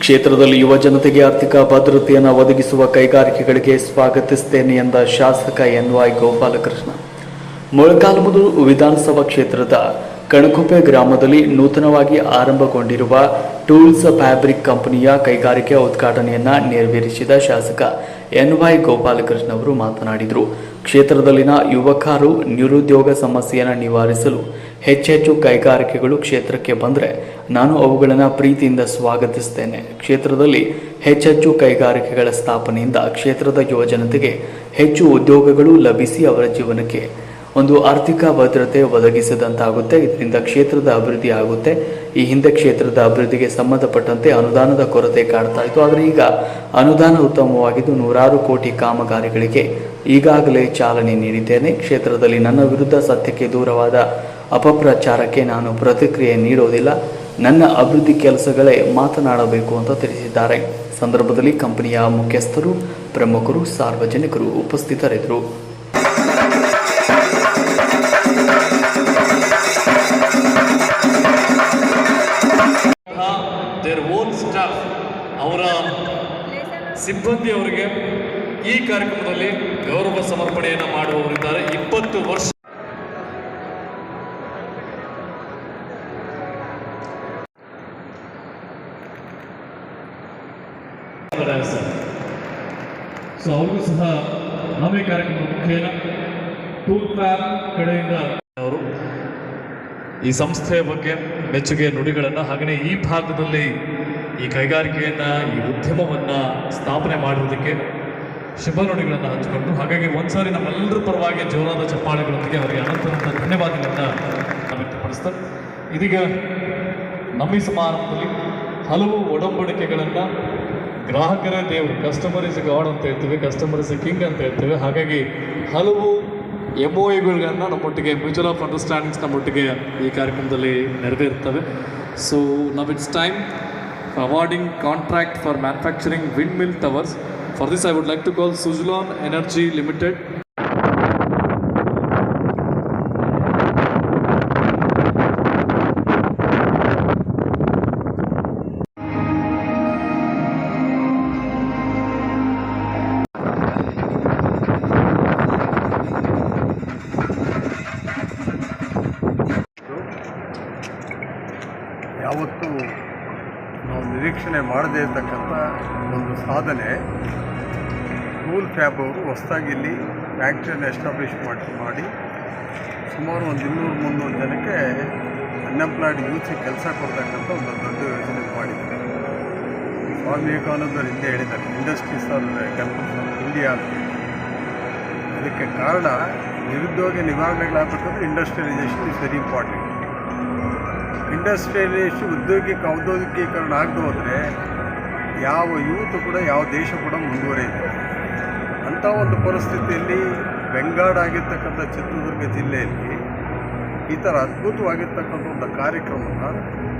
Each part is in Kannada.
ಕ್ಷೇತ್ರದಲ್ಲಿ ಯುವ ಜನತೆಗೆ ಆರ್ಥಿಕ ಭದ್ರತೆಯನ್ನು ಒದಗಿಸುವ ಕೈಗಾರಿಕೆಗಳಿಗೆ ಸ್ವಾಗತಿಸುತ್ತೇನೆ ಎಂದ ಶಾಸಕ ಎನ್ ವೈ ಗೋಪಾಲಕೃಷ್ಣ. ಮೊಳಕಾಲ್ಮುರು ವಿಧಾನಸಭಾ ಕ್ಷೇತ್ರದ ಕಣಕುಪೆ ಗ್ರಾಮದಲ್ಲಿ ನೂತನವಾಗಿ ಆರಂಭಗೊಂಡಿರುವ ಟೂಲ್ಸ್ ಫ್ಯಾಬ್ರಿಕ್ ಕಂಪನಿಯ ಕೈಗಾರಿಕೆ ಉದ್ಘಾಟನೆಯನ್ನ ನೆರವೇರಿಸಿದ ಶಾಸಕ ಎನ್ ವೈ ಗೋಪಾಲಕೃಷ್ಣ ಅವರು ಮಾತನಾಡಿದರು. ಕ್ಷೇತ್ರದಲ್ಲಿನ ಯುವಕರು ನಿರುದ್ಯೋಗ ಸಮಸ್ಯೆಯನ್ನು ನಿವಾರಿಸಲು ಹೆಚ್ಚೆಚ್ಚು ಕೈಗಾರಿಕೆಗಳು ಕ್ಷೇತ್ರಕ್ಕೆ ಬಂದರೆ ನಾನು ಅವುಗಳನ್ನು ಪ್ರೀತಿಯಿಂದ ಸ್ವಾಗತಿಸ್ತೇನೆ. ಕ್ಷೇತ್ರದಲ್ಲಿ ಹೆಚ್ಚೆಚ್ಚು ಕೈಗಾರಿಕೆಗಳ ಸ್ಥಾಪನೆಯಿಂದ ಕ್ಷೇತ್ರದ ಯುವಜನತೆಗೆ ಹೆಚ್ಚು ಉದ್ಯೋಗಗಳು ಲಭಿಸಿ ಅವರ ಜೀವನಕ್ಕೆ ಒಂದು ಆರ್ಥಿಕ ಭದ್ರತೆ ಒದಗಿಸಿದಂತಾಗುತ್ತೆ, ಇದರಿಂದ ಕ್ಷೇತ್ರದ ಅಭಿವೃದ್ಧಿ ಆಗುತ್ತೆ. ಈ ಹಿಂದೆ ಕ್ಷೇತ್ರದ ಅಭಿವೃದ್ಧಿಗೆ ಸಂಬಂಧಪಟ್ಟಂತೆ ಅನುದಾನದ ಕೊರತೆ ಕಾಡ್ತಾ ಇತ್ತು. ಆದರೆ ಈಗ ಅನುದಾನ ಉತ್ತಮವಾಗಿದ್ದು ನೂರಾರು ಕೋಟಿ ಕಾಮಗಾರಿಗಳಿಗೆ ಈಗಾಗಲೇ ಚಾಲನೆ ನೀಡಿದ್ದೇನೆ. ಕ್ಷೇತ್ರದಲ್ಲಿ ನನ್ನ ವಿರುದ್ಧ ಸತ್ಯಕ್ಕೆ ದೂರವಾದ ಅಪಪ್ರಚಾರಕ್ಕೆ ನಾನು ಪ್ರತಿಕ್ರಿಯೆ ನೀಡೋದಿಲ್ಲ. ನನ್ನ ಅಭಿವೃದ್ಧಿ ಕೆಲಸಗಳೇ ಮಾತನಾಡಬೇಕು ಅಂತ ತಿಳಿಸಿದ್ದಾರೆ. ಸಂದರ್ಭದಲ್ಲಿ ಕಂಪನಿಯ ಮುಖ್ಯಸ್ಥರು, ಪ್ರಮುಖರು, ಸಾರ್ವಜನಿಕರು ಉಪಸ್ಥಿತರಿದ್ದರು. ಸಿಬ್ಬಂದಿಯವರಿಗೆ ಈ ಕಾರ್ಯಕ್ರಮದಲ್ಲಿ ಗೌರವ ಸಮರ್ಪಣೆಯನ್ನು ಮಾಡುವವರಿದ್ದಾರೆ. ಇಪ್ಪತ್ತು ವರ್ಷ ಸೊ ಅವ್ರಿಗೂ ಸಹ ನಮ್ಮ ಕಾರ್ಯಕ್ರಮ ಮುಖೇನ ಟೂರ್ ಪ್ಲಾನ್ ಕಡೆಯಿಂದ ಅವರು ಈ ಸಂಸ್ಥೆಯ ಬಗ್ಗೆ ಮೆಚ್ಚುಗೆ ನುಡಿಗಳನ್ನು ಹಾಗೆಯೇ ಈ ಭಾಗದಲ್ಲಿ ಈ ಕೈಗಾರಿಕೆಯನ್ನು, ಈ ಉದ್ಯಮವನ್ನು ಸ್ಥಾಪನೆ ಮಾಡುವುದಕ್ಕೆ ಶುಭ ನುಡಿಗಳನ್ನು ಹಂಚಿಕೊಂಡು, ಹಾಗಾಗಿ ಒಂದ್ಸಾರಿ ನಮ್ಮೆಲ್ಲರ ಪರವಾಗಿ ಜೋರಾದ ಚಪ್ಪಾಳೆಗಳೊಂದಿಗೆ ಅವರಿಗೆ ಅನಂತರಂತ ಧನ್ಯವಾದಗಳನ್ನು ವ್ಯಕ್ತಪಡಿಸ್ತಾರೆ ಇದೀಗ ನಮ್ಮ ಈ ಸಮಾರಂಭದಲ್ಲಿ ಹಲವು ಒಡಂಬಡಿಕೆಗಳನ್ನು ಗ್ರಾಹಕರೇ ದೇವರು ಕಸ್ಟಮರ್ ಇಸ್ ಗಾಡ್ ಅಂತ ಹೇಳ್ತೀವಿ ಕಸ್ಟಮರ್ ಇಸ್ ಕಿಂಗ್ ಅಂತ ಹೇಳ್ತೇವೆ, ಹಾಗಾಗಿ ಹಲವು ಎಂ ಒ ಎಗಳನ್ನ ನಮ್ಮೊಟ್ಟಿಗೆ ಮ್ಯೂಚುವಲ್ ಆಫ್ ಅಂಡರ್ಸ್ಟ್ಯಾಂಡಿಂಗ್ಸ್ ನಮ್ಮೊಟ್ಟಿಗೆ ಈ ಕಾರ್ಯಕ್ರಮದಲ್ಲಿ ನೆರವೇರ್ತವೆ ಸೊ ನಾವು it's time awarding contract for manufacturing windmill towers. For this, I would like to call Suzlon Energy Limited ನಾವು ನಿರೀಕ್ಷಣೆ ಮಾಡದೇ ಇರತಕ್ಕಂಥ ಒಂದು ಸಾಧನೆ, ಟೂಲ್ ಫ್ಯಾಬ್ ಅವರು ಹೊಸದಾಗಿ ಇಲ್ಲಿ ಫ್ಯಾಕ್ಟ್ರಿಯನ್ನು ಎಸ್ಟಾಬ್ಲಿಷ್ ಮಾಡಿ ಮಾಡಿ ಸುಮಾರು ಒಂದು ಇನ್ನೂರು ಮುನ್ನೂರು ಜನಕ್ಕೆ ಅನ್ಎಂಪ್ಲಾಯ್ಡ್ ಯೂತ್ಗೆ ಕೆಲಸ ಕೊಡ್ತಕ್ಕಂಥ ಒಂದು ದೊಡ್ಡ ಯೋಜನೆ ಮಾಡಿದ್ದಾರೆ. ಸ್ವಾಮಿ ವಿವೇಕಾನಂದರು ಹಿಂದೆ ಹೇಳಿದ್ದಾರೆ ಇಂಡಸ್ಟ್ರೀಸ್ ಆರ್ ಆಫ್ ಇಂಡಿಯಾ ಅದಕ್ಕೆ ಕಾರಣ ನಿರುದ್ಯೋಗ ನಿವಾರಣೆಗಳಾಗಬೇಕಂದ್ರೆ industrialisation is very important industrialisation ಉದ್ಯೋಗಿಕ ಔದ್ಯೋಗಿಕೀಕರಣ ಆಗದೆ ಹೋದರೆ ಯಾವ ಯೂತ್ ಕೂಡ, ಯಾವ ದೇಶ ಕೂಡ ಮುಂದುವರಿಯುತ್ತೆ. ಅಂಥ ಒಂದು ಪರಿಸ್ಥಿತಿಯಲ್ಲಿ ಬೆಂಗಾಡಾಗಿರ್ತಕ್ಕಂಥ ಚಿತ್ರದುರ್ಗ ಜಿಲ್ಲೆಯಲ್ಲಿ ಈ ಥರ ಅದ್ಭುತವಾಗಿರ್ತಕ್ಕಂಥ ಒಂದು ಕಾರ್ಯಕ್ರಮನ,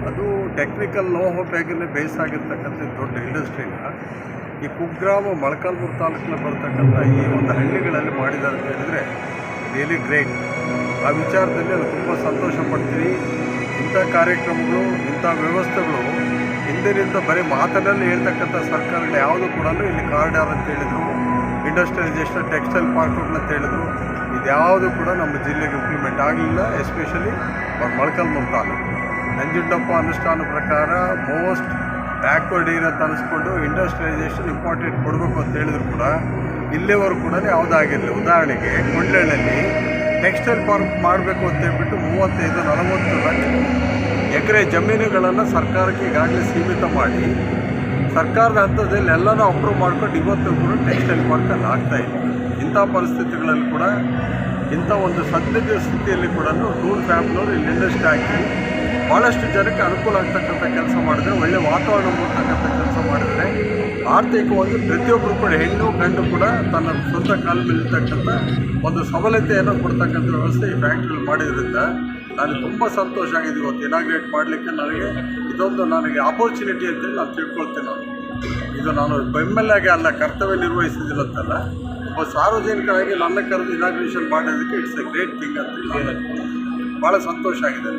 ಅದು ಟೆಕ್ನಿಕಲ್ ನೋವು ಬೇಸ್ ಬೇಸಾಗಿರ್ತಕ್ಕಂಥ ದೊಡ್ಡ ಇಂಡಸ್ಟ್ರಿನ, ಈ ಕುಗ್ರಾಮ ಮೊಳಕಾಲ್ಮೂರು ತಾಲೂಕಿನ ಬರ್ತಕ್ಕಂಥ ಈ ಒಂದು ಹಳ್ಳಿಗಳಲ್ಲಿ ಮಾಡಿದ್ದಾರೆ ಅಂತ ಹೇಳಿದರೆ ರಿಯಲಿ ಗ್ರೇಟ್ ಆ ವಿಚಾರದಲ್ಲಿ ಅದು ತುಂಬ ಸಂತೋಷ ಪಡ್ತೀನಿ. ಇಂಥ ಕಾರ್ಯಕ್ರಮಗಳು, ಇಂಥ ವ್ಯವಸ್ಥೆಗಳು, ಹಿಂದಿನಿಂದ ಬರೀ ಮಾತನಲ್ಲಿ ಹೇಳ್ತಕ್ಕಂಥ ಸರ್ಕಾರಗಳು ಯಾವುದು ಕೂಡ ಇಲ್ಲಿ ಕಾರಿಡಾರ್ ಅಂತ ಹೇಳಿದರು. ಇಂಡಸ್ಟ್ರಿಯಲೈಸೇಷನ್ ಟೆಕ್ಸ್ಟೈಲ್ ಪಾರ್ಕ್ಗಳು ಅಂತ ಹೇಳಿದ್ರು. ಇದ್ಯಾವುದು ಕೂಡ ನಮ್ಮ ಜಿಲ್ಲೆಗೆ ಇಂಪ್ಲಿಮೆಂಟ್ ಆಗಲಿಲ್ಲ ಎಸ್ಪೆಷಲಿ ಅವ್ರ ಮೊಳಕಾಲ್ಮೂರು ತಾಲೂಕು. ನಂಜುಂಡಪ್ಪ ಅನುಷ್ಠಾನ ಪ್ರಕಾರ ಮೋಸ್ಟ್ ಬ್ಯಾಕ್ವರ್ಡ್ ಏರಿಯಾ ಅಂತ ಅನಿಸ್ಕೊಂಡು ಇಂಡಸ್ಟ್ರಿಯಲೈಸೇಷನ್ ಇಂಪಾರ್ಟೆಂಟ್ ಕೊಡಬೇಕು ಅಂತ ಹೇಳಿದ್ರು ಕೂಡ ಇಲ್ಲಿವರೆಗೂ ಕೂಡ ಯಾವುದಾಗಿರಲಿ. ಉದಾಹರಣೆಗೆ ಕೊಂಡ್ಲೇಳಲ್ಲಿ ಟೆಕ್ಸ್ಟೈಲ್ ಪಾರ್ಕ್ ಮಾಡಬೇಕು ಅಂತ ಹೇಳ್ಬಿಟ್ಟು ಮೂವತ್ತೈದು, ನಲವತ್ತು ಲಕ್ಷ ಎಕರೆ ಜಮೀನುಗಳನ್ನು ಸರ್ಕಾರಕ್ಕೆ ಈಗಾಗಲೇ ಸೀಮಿತ ಮಾಡಿ ಸರ್ಕಾರದ ಹಂತದಲ್ಲಿ ಎಲ್ಲನೂ ಅಪ್ರೂವ್ ಮಾಡ್ಕೊಂಡು ಇವತ್ತು ಕೂಡ ಟೆಕ್ಸ್ಟೈಲ್ ಪಾರ್ಕಲ್ಲಿ ಇದೆ. ಇಂಥ ಪರಿಸ್ಥಿತಿಗಳಲ್ಲಿ ಕೂಡ ಇಂಥ ಒಂದು ಸದ್ಯದ ಸ್ಥಿತಿಯಲ್ಲಿ ಕೂಡ ಟೂರ್ ಫ್ಯಾಮ್ನವರು ಇಲ್ಲಿ ಇಂಡಸ್ಟ್ರಿ ಹಾಕಿ ಭಾಳಷ್ಟು ಜನಕ್ಕೆ ಅನುಕೂಲ ಆಗ್ತಕ್ಕಂಥ ಕೆಲಸ ಮಾಡಿದ್ರೆ, ಒಳ್ಳೆ ವಾತಾವರಣ ಮೂಡ್ತಕ್ಕಂಥ ಕೆಲಸ ಮಾಡಿದರೆ, ಆರ್ಥಿಕವಾಗಿ ಪ್ರತಿಯೊಬ್ಬರು ಕೂಡ, ಹೆಣ್ಣು, ಗಂಡು ಕೂಡ ತನ್ನ ಸ್ವಂತ ಕಾಲ ಮೇಲೆ ಒಂದು ಸಬಲತೆಯನ್ನು ಕೊಡ್ತಕ್ಕಂಥ ವ್ಯವಸ್ಥೆ ಈ ಫ್ಯಾಕ್ಟ್ರಿಯಲ್ಲಿ ಮಾಡಿದ್ರಿಂದ ನಾನು ತುಂಬ ಸಂತೋಷ ಆಗಿದೆ. ಇವತ್ತು ಇನಾಗ್ರೇಟ್ ಮಾಡಲಿಕ್ಕೆ ನನಗೆ ಇದೊಂದು ನನಗೆ ಆಪರ್ಚುನಿಟಿ ಅಂತೇಳಿ ನಾನು ತಿಳ್ಕೊಳ್ತೀನಿ ನಾನು. ಇದು ನಾನು ಬೆಂಬಲಾಗೆ ಅಲ್ಲ, ಕರ್ತವ್ಯ ನಿರ್ವಹಿಸಿದಿಲ್ಲ ಅಂತಲ್ಲ, ಒಬ್ಬ ಸಾರ್ವಜನಿಕರಾಗಿ ನನ್ನ ಕರೆದು ಇನಾಗ್ರೇಷನ್ ಮಾಡೋದಕ್ಕೆ ಇಟ್ಸ್ ಎ ಗ್ರೇಟ್ ಥಿಂಗ್ ಅಂತ ಹೇಳಿ ಭಾಳ ಸಂತೋಷ ಆಗಿದೆ.